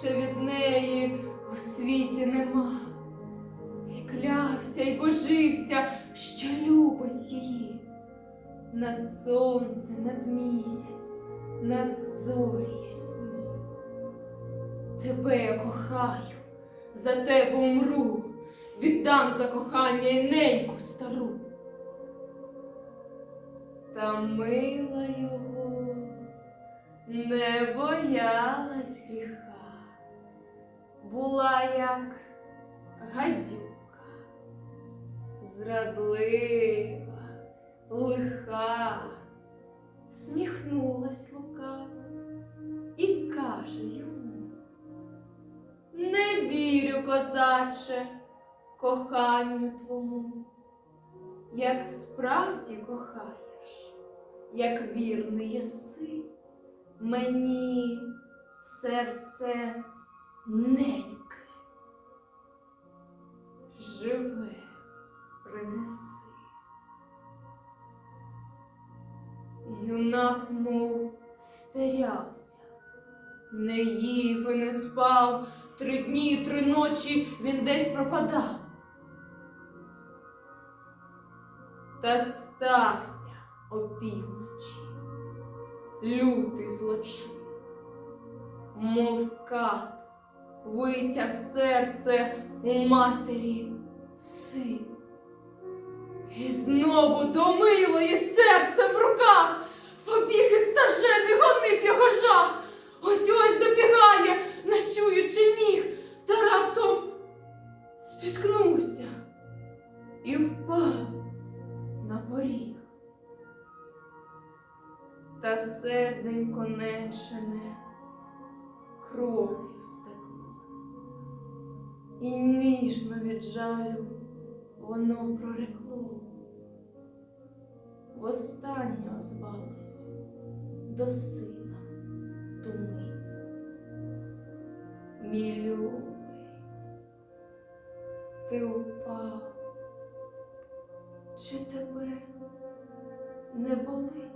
що від неї у світі нема. І клявся, і божився, що любить її. Над сонце, над місяць, над зорі ясні. Тебе я кохаю, за тебе умру, віддам за кохання і неньку стару. Та мила його не боялась гріха, була як гадюка, зрадлива, лиха, сміхнулась лукаво і каже йому: Не вірю, козаче, коханню твому, як справді кохаєш, як вірний єси, мені серце неньке, живе принеси. Юнак, мов стерявся, не їв і не спав, три дні, три ночі він десь пропадав. Та стався опівночі, лютий злочин, мов кат, витяг серце у матері син. І знову до милої серце в руках, побіг із сажений, гонив його жах. Ось ось добігає, не чуючи ніг, та раптом спіткнувся і впав на поріг. Та серденько нечене кров'ю і ніжно від жалю воно прорекло. Востаннє озвалось до сина ту мить. Мій любий, ти упав, чи тебе не болить?